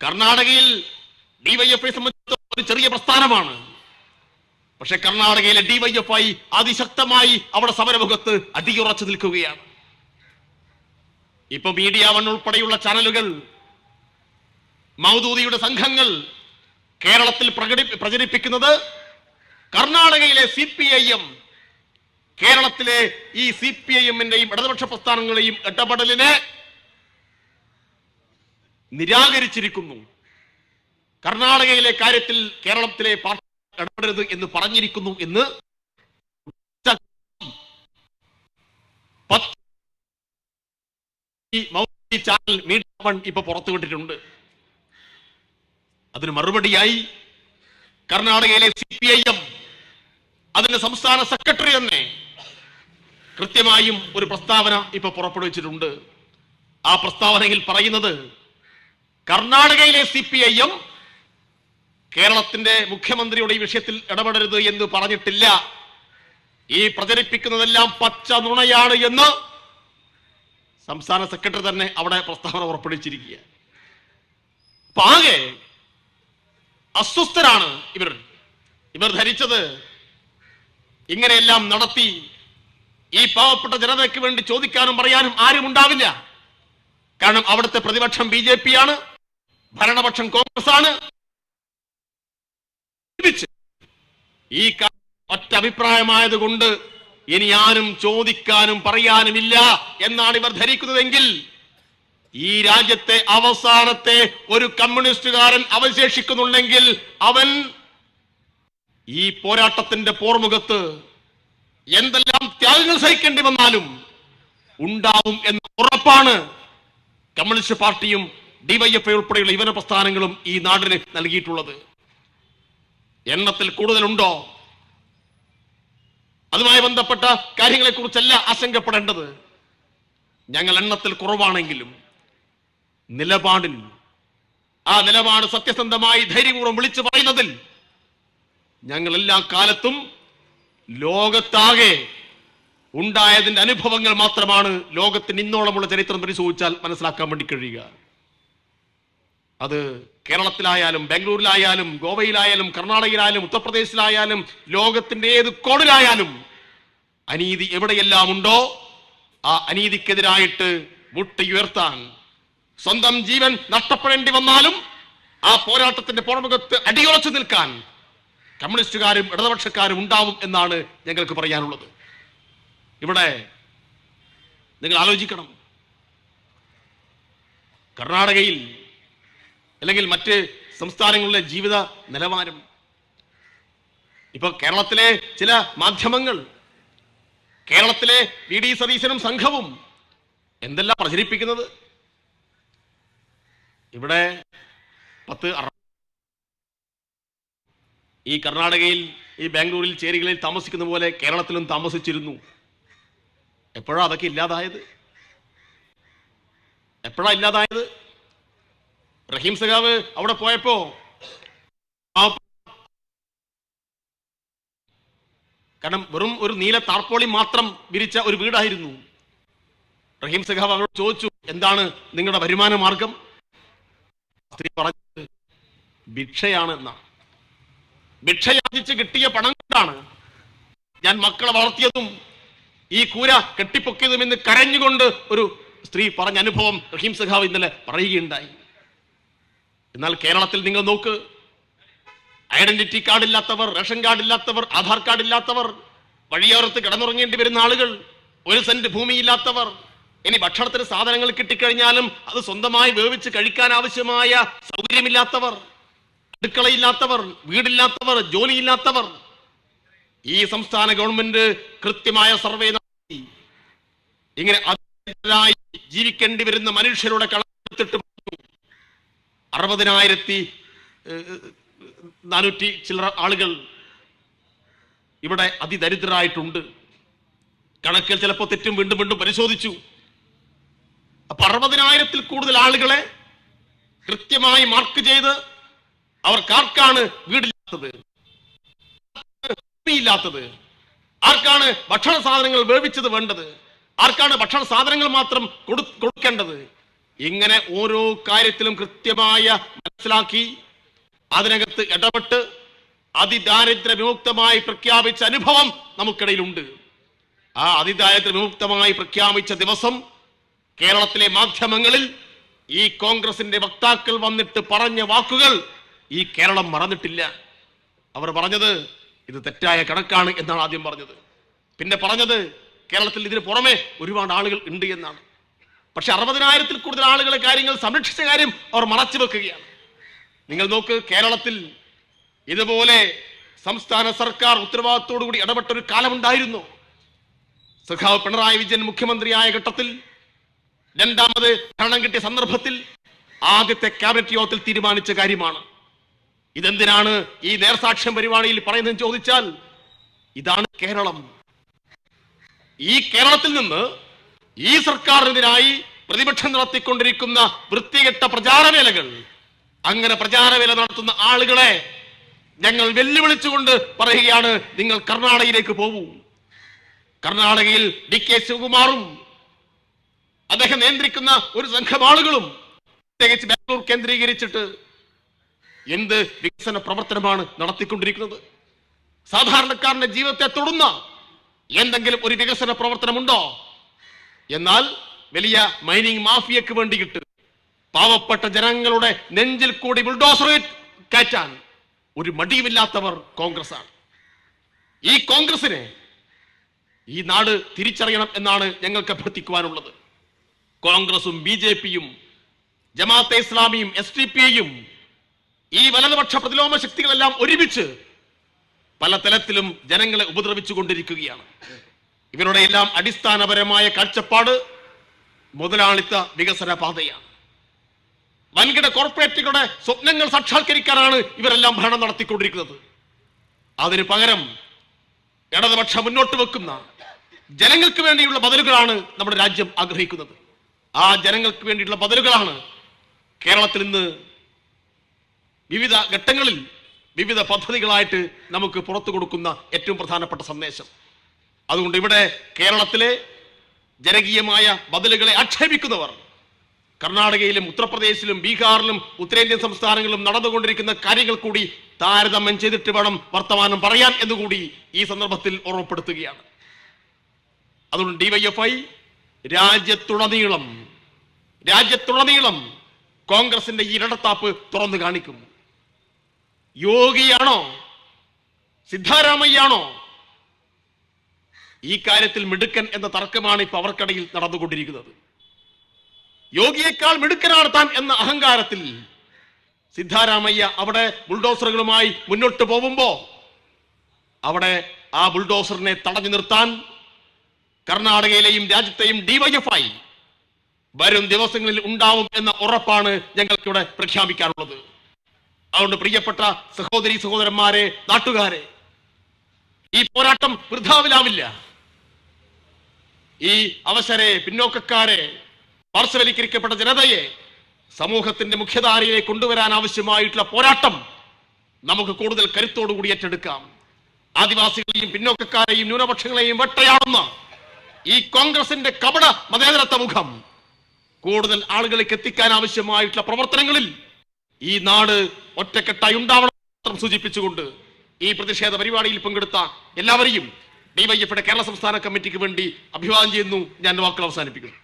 കർണാടകയിൽ ഡിവൈഎഫ്ഐ സംബന്ധിച്ച ഒരു ചെറിയ പ്രസ്ഥാനമാണ്. പക്ഷെ കർണാടകയിലെ ഡിവൈഎഫ്ഐ അതിശക്തമായി അവിടെ സമരമുഖത്ത് അടിയുറച്ചു നിൽക്കുകയാണ്. ഇപ്പൊ മീഡിയ വൺ ഉൾപ്പെടെയുള്ള ചാനലുകൾ മൗദൂദിയുടെ സംഘങ്ങൾ കേരളത്തിൽ പ്രകടി പ്രചരിപ്പിക്കുന്നത് കർണാടകയിലെ സി പി ഐ എം കേരളത്തിലെ ഈ സി പി ഐ എമ്മിന്റെയും ഇടതുപക്ഷ പ്രസ്ഥാനങ്ങളുടെയും ഇടപെടലിനെ നിരാകരിച്ചിരിക്കുന്നു. കർണാടകയിലെ കാര്യത്തിൽ കേരളത്തിലെ പാർട്ടി ഇടപെടരുത് എന്ന് പറഞ്ഞിരിക്കുന്നു എന്ന് ചാനൽ മീഡിയ വൺ ഇപ്പൊ പുറത്തുവിട്ടിട്ടുണ്ട്. അതിന് മറുപടിയായി കർണാടകയിലെ സി പി ഐ എം അതിന്റെ സംസ്ഥാന സെക്രട്ടറി തന്നെ കൃത്യമായും ഒരു പ്രസ്താവന ഇപ്പൊ പുറപ്പെടുവിച്ചിട്ടുണ്ട്. ആ പ്രസ്താവനയിൽ പറയുന്നത് കർണാടകയിലെ സി പി ഐ എം കേരളത്തിന്റെ മുഖ്യമന്ത്രിയുടെ ഈ വിഷയത്തിൽ ഇടപെടരുത് എന്ന് പറഞ്ഞിട്ടില്ല. ഈ പ്രചരിപ്പിക്കുന്നതെല്ലാം പച്ച നുണയാണ് എന്ന് സംസ്ഥാന സെക്രട്ടറി തന്നെ അവിടെ പ്രസ്താവന പുറപ്പെടുവിച്ചിരിക്കുക അപ്പൊ അസ്വസ്ഥരാണ് ഇവർ. ഇവർ ധരിച്ചത് ഇങ്ങനെയെല്ലാം നടത്തി ഈ പാവപ്പെട്ട ജനതയ്ക്ക് വേണ്ടി ചോദിക്കാനും പറയാനും ആരും ഉണ്ടാവില്ല കാരണം അവിടുത്തെ പ്രതിപക്ഷം ബി ജെ പി ആണ്. ഭരണപക്ഷം കോൺഗ്രസ് ആണ് ഈ ഒറ്റ അഭിപ്രായമായത് കൊണ്ട് ഇനി ആരും ചോദിക്കാനും പറയാനുമില്ല എന്നാണ് ഇവർ ധരിക്കുന്നതെങ്കിൽ ഈ രാജ്യത്തെ അവസാനത്തെ ഒരു കമ്മ്യൂണിസ്റ്റുകാരൻ അവശേഷിക്കുന്നുണ്ടെങ്കിൽ അവൻ ഈ പോരാട്ടത്തിന്റെ പോർമുഖത്ത് എന്തെല്ലാം ത്യാഗങ്ങൾ സഹിക്കേണ്ടി വന്നാലും ഉണ്ടാവും എന്ന ഉറപ്പാണ് കമ്മ്യൂണിസ്റ്റ് പാർട്ടിയും ഡിവൈഎഫ്ഐ ഉൾപ്പെടെയുള്ള യുവന പ്രസ്ഥാനങ്ങളും ഈ നാടിന് നൽകിയിട്ടുള്ളത്. എണ്ണത്തിൽ കൂടുതലുണ്ടോ? അതുമായി ബന്ധപ്പെട്ട കാര്യങ്ങളെ കുറിച്ചല്ല ആശങ്കപ്പെടേണ്ടത്. ഞങ്ങൾ എണ്ണത്തിൽ കുറവാണെങ്കിലും നിലപാടിൽ ആ നിലപാട് സത്യസന്ധമായി ധൈര്യപൂർവം വിളിച്ചു പറയുന്നതിൽ ഞങ്ങൾ എല്ലാ കാലത്തും ലോകത്താകെ ഉണ്ടായതിന്റെ അനുഭവങ്ങൾ മാത്രമാണ് ലോകത്തിന് ഇന്നോളമുള്ള ചരിത്രം പരിശോധിച്ചാൽ മനസ്സിലാക്കാൻ വേണ്ടി കഴിയുക. അത് കേരളത്തിലായാലും ബാംഗ്ലൂരിലായാലും ഗോവയിലായാലും കർണാടകയിലായാലും ഉത്തർപ്രദേശിലായാലും ലോകത്തിന്റെ ഏത് കോണിലായാലും അനീതി എവിടെയെല്ലാം ഉണ്ടോ ആ അനീതിക്കെതിരായിട്ട് മുട്ടയുയർത്താൻ സ്വന്തം ജീവൻ നഷ്ടപ്പെടേണ്ടി വന്നാലും ആ പോരാട്ടത്തിന്റെ പുറമുഖത്ത് അടിയുറച്ചു നിൽക്കാൻ കമ്മ്യൂണിസ്റ്റുകാരും ഇടതുപക്ഷക്കാരും ഉണ്ടാവും എന്നാണ് ഞങ്ങൾക്ക് പറയാനുള്ളത്. ഇവിടെ നിങ്ങൾ ആലോചിക്കണം. കർണാടകയിൽ അല്ലെങ്കിൽ മറ്റ് സംസ്ഥാനങ്ങളിലെ ജീവിത നിലവാരം. ഇപ്പൊ കേരളത്തിലെ ചില മാധ്യമങ്ങൾ കേരളത്തിലെ വി ഡി സതീശനും സംഘവും എന്തെല്ലാം പ്രചരിപ്പിക്കുന്നത്? ഇവിടെ പത്ത് ഈ കർണാടകയിൽ ഈ ബാംഗ്ലൂരിൽ ചേരികളിൽ താമസിക്കുന്ന പോലെ കേരളത്തിലും താമസിച്ചിരുന്നു. എപ്പോഴാ അതൊക്കെ ഇല്ലാതായത്? എപ്പോഴാ ഇല്ലാതായത്? റഹീം സഖാവ് അവിടെ പോയപ്പോ കാരണം വെറും ഒരു നീല താർപ്പോളി മാത്രം വിരിച്ച ഒരു വീടായിരുന്നു. റഹീം സഖാവ് അവരോട് ചോദിച്ചു എന്താണ് നിങ്ങളുടെ വരുമാന മാർഗം? സ്ത്രീ പറഞ്ഞത് ഭിക്ഷയാണ് എന്നാണ് ഭിക്ഷയാചിച്ച് കിട്ടിയ പണം കൊണ്ടാണ്. ഞാൻ മക്കളെ വളർത്തിയതും ഈ കൂര കെട്ടിപ്പൊക്കിയതും എന്ന് കരഞ്ഞുകൊണ്ട് ഒരു സ്ത്രീ പറഞ്ഞ അനുഭവം റഹീം സഖാവ് ഇന്നലെ പറയുകയുണ്ടായി. എന്നാൽ കേരളത്തിൽ നിങ്ങൾ നോക്ക്. ഐഡന്റിറ്റി കാർഡ് ഇല്ലാത്തവർ റേഷൻ കാർഡ് ഇല്ലാത്തവർ ആധാർ കാർഡ് ഇല്ലാത്തവർ വഴിയോരത്ത് കിടന്നുറങ്ങേണ്ടി വരുന്ന ആളുകൾ ഒരു സെന്റ് ഭൂമിയില്ലാത്തവർ ഇനി ഭക്ഷണത്തിന് സാധനങ്ങൾ കിട്ടിക്കഴിഞ്ഞാലും അത് സ്വന്തമായി വേവിച്ച് കഴിക്കാൻ ആവശ്യമായ സൗകര്യമില്ലാത്തവർ അടുക്കളയില്ലാത്തവർ വീടില്ലാത്തവർ ജോലിയില്ലാത്തവർ. ഈ സംസ്ഥാന ഗവൺമെന്റ് കൃത്യമായ സർവേ നടത്തി. ഇങ്ങനെ ജീവിക്കേണ്ടി വരുന്ന മനുഷ്യരുടെ കണക്കെടുത്തിട്ട് അറുപതിനായിരത്തി നാനൂറ്റി ചില്ലറ ആളുകൾ ഇവിടെ അതിദരിദ്രരായിട്ടുണ്ട്. കണക്കിൽ ചിലപ്പോൾ തെറ്റും വീണ്ടും വീണ്ടും പരിശോധിച്ചു. അപ്പൊ അറുപതിനായിരത്തിൽ കൂടുതൽ ആളുകളെ കൃത്യമായി മാർക്ക് ചെയ്ത് അവർക്കാർക്കാണ് വീടില്ലാത്തത്. ഭൂമിയില്ലാത്തത്. ആർക്കാണ് ഭക്ഷണ സാധനങ്ങൾ വേവിച്ചത് വേണ്ടത്? ആർക്കാണ് ഭക്ഷണ സാധനങ്ങൾ മാത്രം കൊടു കൊടുക്കേണ്ടത്? ഇങ്ങനെ ഓരോ കാര്യത്തിലും കൃത്യമായ മനസ്സിലാക്കി അതിനകത്ത് ഇടപെട്ട് അതിദാരിദ്ര്യ വിമുക്തമായി പ്രഖ്യാപിച്ച അനുഭവം നമുക്കിടയിലുണ്ട്. ആ അതിദാരിദ്ര്യ വിമുക്തമായി പ്രഖ്യാപിച്ച ദിവസം കേരളത്തിലെ മാധ്യമങ്ങളിൽ ഈ കോൺഗ്രസിന്റെ വക്താക്കൾ വന്നിട്ട് പറഞ്ഞ വാക്കുകൾ ഈ കേരളം മറന്നിട്ടില്ല. അവർ പറഞ്ഞത് ഇത് തെറ്റായ കണക്കാണ് എന്നാണ് ആദ്യം പറഞ്ഞത്. പിന്നെ പറഞ്ഞത് കേരളത്തിൽ ഇതിന് പുറമെ ഒരുപാട് ആളുകൾ ഉണ്ട് എന്നാണ്. പക്ഷെ അറുപതിനായിരത്തിൽ കൂടുതൽ ആളുകളെ കാര്യങ്ങൾ സംരക്ഷിച്ച കാര്യം അവർ മറച്ചു വെക്കുകയാണ്. നിങ്ങൾ നോക്ക് കേരളത്തിൽ ഇതുപോലെ സംസ്ഥാന സർക്കാർ ഉത്തരവാദിത്തോടു കൂടി ഇടപെട്ട ഒരു കാലമുണ്ടായിരുന്നു. സഖാവ് പിണറായി വിജയൻ മുഖ്യമന്ത്രിയായ ഘട്ടത്തിൽ രണ്ടാമത് ഭരണം കിട്ടിയ സന്ദർഭത്തിൽ ആദ്യത്തെ ക്യാബിനറ്റ് യോഗത്തിൽ തീരുമാനിച്ച കാര്യമാണ്. ഇതെന്തിനാണ് ഈ നേർസാക്ഷ്യം പരിപാടിയിൽ പറയുന്നതെന്ന് ചോദിച്ചാൽ ഇതാണ് കേരളം. ഈ കേരളത്തിൽ നിന്ന് ഈ സർക്കാരിനെതിരായി പ്രതിപക്ഷം നടത്തിക്കൊണ്ടിരിക്കുന്ന വൃത്തികെട്ട പ്രചാരവേലകൾ അങ്ങനെ പ്രചാരവേല നടത്തുന്ന ആളുകളെ ഞങ്ങൾ വെല്ലുവിളിച്ചുകൊണ്ട് പറയുകയാണ് നിങ്ങൾ കർണാടകയിലേക്ക് പോകൂ. കർണാടകയിൽ ഡി കെ ശിവകുമാറും അദ്ദേഹം നിയന്ത്രിക്കുന്ന ഒരു സംഘം ആളുകളും പ്രത്യേകിച്ച് ബാംഗ്ലൂർ കേന്ദ്രീകരിച്ചിട്ട് എന്ത് വികസന പ്രവർത്തനമാണ് നടത്തിക്കൊണ്ടിരിക്കുന്നത്? സാധാരണക്കാരന്റെ ജീവിതത്തെ തൊടുന്ന എന്തെങ്കിലും ഒരു വികസന പ്രവർത്തനമുണ്ടോ? എന്നാൽ വലിയ മൈനിങ് മാഫിയക്ക് വേണ്ടിയിട്ട് പാവപ്പെട്ട ജനങ്ങളുടെ നെഞ്ചിൽ കൂടി ബുൾഡോസർ കയറ്റാൻ ഒരു മടിയുമില്ലാത്തവർ കോൺഗ്രസ് ആണ് ഈ കോൺഗ്രസിനെ ഈ നാട് തിരിച്ചറിയണം എന്നാണ് ഞങ്ങൾക്ക് അഭ്യർത്ഥിക്കുവാനുള്ളത്. കോൺഗ്രസും ബി ജെ പിയും ജമാഅത്തെ ഇസ്ലാമിയും എസ് ഡി പി യും ഈ വലതുപക്ഷ പ്രതിലോമ ശക്തികളെല്ലാം ഒരുമിച്ച് പല തലത്തിലും ജനങ്ങളെ ഉപദ്രവിച്ചു കൊണ്ടിരിക്കുകയാണ് ഇവരുടെ എല്ലാം അടിസ്ഥാനപരമായ കാഴ്ചപ്പാട് മുതലാളിത്ത വികസന പാതയാണ്. വൻകിട കോർപ്പറേറ്റുകളുടെ സ്വപ്നങ്ങൾ സാക്ഷാത്കരിക്കാനാണ് ഇവരെല്ലാം ഭരണം നടത്തിക്കൊണ്ടിരിക്കുന്നത്. അതിന് പകരം ഇടതുപക്ഷം മുന്നോട്ട് വെക്കുന്ന ജനങ്ങൾക്ക് വേണ്ടിയുള്ള ബദലുകളാണ് നമ്മുടെ രാജ്യം ആഗ്രഹിക്കുന്നത്. ആ ജനങ്ങൾക്ക് വേണ്ടിയിട്ടുള്ള ബദലുകളാണ് കേരളത്തിൽ ഇന്ന് വിവിധ ഘട്ടങ്ങളിൽ വിവിധ പദ്ധതികളായിട്ട് നമുക്ക് പുറത്തു കൊടുക്കുന്ന ഏറ്റവും പ്രധാനപ്പെട്ട സന്ദേശം. അതുകൊണ്ട് ഇവിടെ കേരളത്തിലെ ജനകീയമായ ബദലുകളെ ആക്ഷേപിക്കുന്നവർ കർണാടകയിലും ഉത്തർപ്രദേശിലും ബീഹാറിലും ഉത്തരേന്ത്യൻ സംസ്ഥാനങ്ങളിലും നടന്നുകൊണ്ടിരിക്കുന്ന കാര്യങ്ങൾ കൂടി താരതമ്യം ചെയ്തിട്ട് വേണം വർത്തമാനം പറയാൻ എന്നുകൂടി ഈ സന്ദർഭത്തിൽ ഓർമ്മപ്പെടുത്തുകയാണ്. അതുകൊണ്ട് ഡിവൈഎഫ്ഐ രാജ്യത്തുടനീളം രാജ്യത്തുടനീളം കോൺഗ്രസിന്റെ ഈ തുറന്നു കാണിക്കും യോഗിയാണോ സിദ്ധാരാമയ്യാണോ ഈ കാര്യത്തിൽ മിടുക്കൻ എന്ന തർക്കമാണ് ഇപ്പൊ അവർക്കിടയിൽ നടന്നുകൊണ്ടിരിക്കുന്നത്. യോഗിയേക്കാൾ മിടുക്കനാണ് താൻ എന്ന അഹങ്കാരത്തിൽ സിദ്ധാരാമയ്യ അവിടെ ബുൾഡോസറുകളുമായി മുന്നോട്ട് പോകുമ്പോ അവിടെ ആ ബുൾഡോസറിനെ തടഞ്ഞു നിർത്താൻ കർണാടകയിലെയും രാജ്യത്തെയും ഡിവൈഎഫ്ഐ വരും ദിവസങ്ങളിൽ ഉണ്ടാവും എന്ന ഉറപ്പാണ് ഞങ്ങൾക്കിവിടെ പ്രഖ്യാപിക്കാറുള്ളത് അതുകൊണ്ട് പ്രിയപ്പെട്ട സഹോദരി സഹോദരന്മാരെ നാട്ടുകാരെ ഈ പോരാട്ടം വൃഥാവിലാവില്ല. ഈ അവസരെ പിന്നോക്കക്കാരെ പാർശ്വവൽക്കരിക്കപ്പെട്ട ജനതയെ സമൂഹത്തിന്റെ മുഖ്യധാരയിലേക്ക് കൊണ്ടുവരാൻ ആവശ്യമായിട്ടുള്ള പോരാട്ടം നമുക്ക് കൂടുതൽ കരുത്തോടുകൂടി ഏറ്റെടുക്കാം. ആദിവാസികളെയും പിന്നോക്കക്കാരെയും ന്യൂനപക്ഷങ്ങളെയും വെട്ടയാടുന്ന ഈ കോൺഗ്രസിന്റെ കപട മതേതരത്വ മുഖം കൂടുതൽ ആളുകളിലേക്ക് എത്തിക്കാൻ ആവശ്യമായിട്ടുള്ള പ്രവർത്തനങ്ങളിൽ ഈ നാട് ഒറ്റക്കെട്ടായി ഉണ്ടാവണം സൂചിപ്പിച്ചുകൊണ്ട് ഈ പ്രതിഷേധ പരിപാടിയിൽ പങ്കെടുത്ത എല്ലാവരെയും ഡിവൈഎഫിയുടെ കേരള സംസ്ഥാന കമ്മിറ്റിക്ക് വേണ്ടി അഭിവാദ്യം ചെയ്യുന്നു. ഞാൻ വാക്കുകൾ അവസാനിപ്പിക്കുന്നു.